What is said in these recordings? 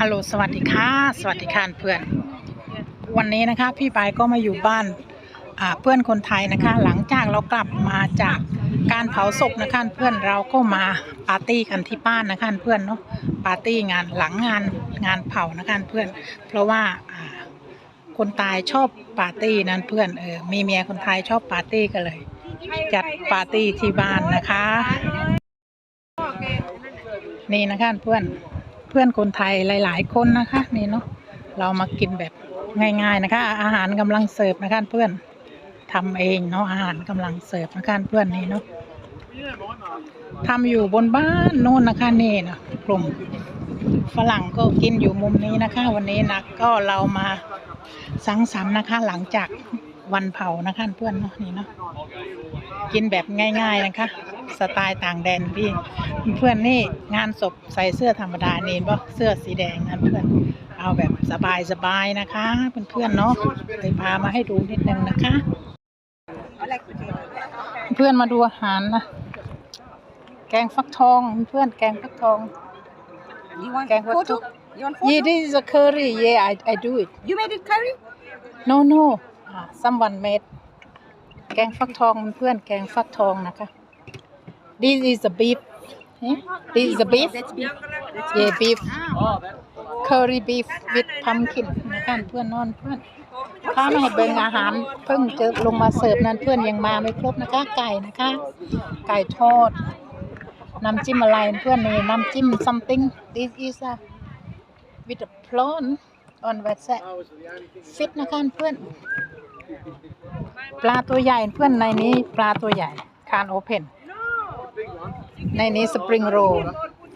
ฮัลโหลสวัสดีค่ะสวัสดีค่ะเพื่อน วันนี้นะคะพี่ปายก็มาอยู่บ้านเพื่อนคนไทยนะคะ หลังจากเรากลับมาจากการเผาศพนะคะเพื่อนเราก็มาปาร์ตี้กันที่บ้านนะคะเพื่อนเนาะปาร์ตี้งานหลังงานงานเผานะคะเพื่อน เพราะว่าอ่าคนตายชอบปาร์ตี้นั้นเพื่อนเออมีเมียคนไทยชอบปาร์ตี้กันเลย จัดปาร์ตี้ที่บ้านนะคะ นี่นะคะเพื่อน เพื่อนคนไทยหลาย ๆ คนนะคะนี่เนาะเรามากินแบบง่าย ๆ นะคะ อาหารกำลังเสิร์ฟนะคะเพื่อนทำเองเนาะอาหารกำลังเสิร์ฟนะคะเพื่อนนี่เนาะทำอยู่บนบ้านโน่นนะคะนี่นะกลุ่มฝรั่งก็กินอยู่มุมนี้นะคะ วันนี้นะก็เรามาสังสรรค์นะคะหลังจาก วันเผานะคะเพื่อนเนาะนี่เนาะกินแบบง่าย ๆนะคะ สไตล์ต่างแดนพี่เพื่อนนี่งานศพใส่เสื้อธรรมดานี่บ่เสื้อสีแดงนะเพื่อนเอาแบบสบายๆนะคะเพื่อนๆเนาะเลยพามาให้ดูนิดนึงนะคะ เพื่อนมาดูอาหารนะแกงฟักทองเพื่อนแกงฟักทอง You want Okay, what photo? to- You want photo? yeah this is a curry yeah I I do it You made it curry? no no อ่า someone made แกงฟักทองเพื่อนแกงฟักทองนะคะ this is a beef eh? this is a beef That's beef. That's yeah beef curry beef with pumpkin นะคะเพื่อนนอนเพื่อนถ้ามาให้เบิ่งอาหารเพิ่งจะลงมาเสิร์ฟนั้นเพื่อนยังมาไม่ครบนะคะ ไก่นะคะ ไก่ทอดน้ำจิ้มอะไรเพื่อนนี่น้ำจิ้ม something this is a with a prawn on what's that fish นะคะเพื่อน ปลาตัวใหญ่เพื่อนในนี้ปลาตัวใหญ่คานโอเพนในนี้สปริงโรล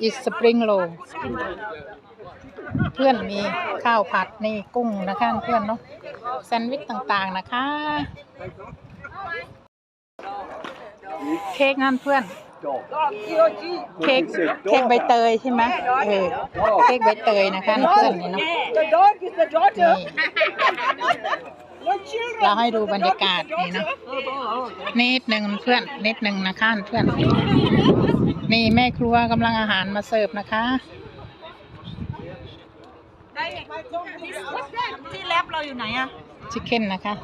อีสปริงโรลเพื่อนมีข้าวผัดนี่กุ้งนะคะเพื่อนเนาะแซนด์วิชต่างๆนะคะ เค้กนั่นเพื่อนเค้กเค้กใบเตยใช่ไหมเออเค้กใบเตยนะคะเพื่อนนี่เนาะ The dog is the daughter. นี่เราให้ดูบรรยากาศนี่เนาะนิดหนึ่งเพื่อนนิดหนึ่งนะคะเพื่อน นี่แม่ครัวกำลังอาหารมาเสิร์ฟนะคะที่แลบเราอยู่ไหนอะชิคเก้นนะคะ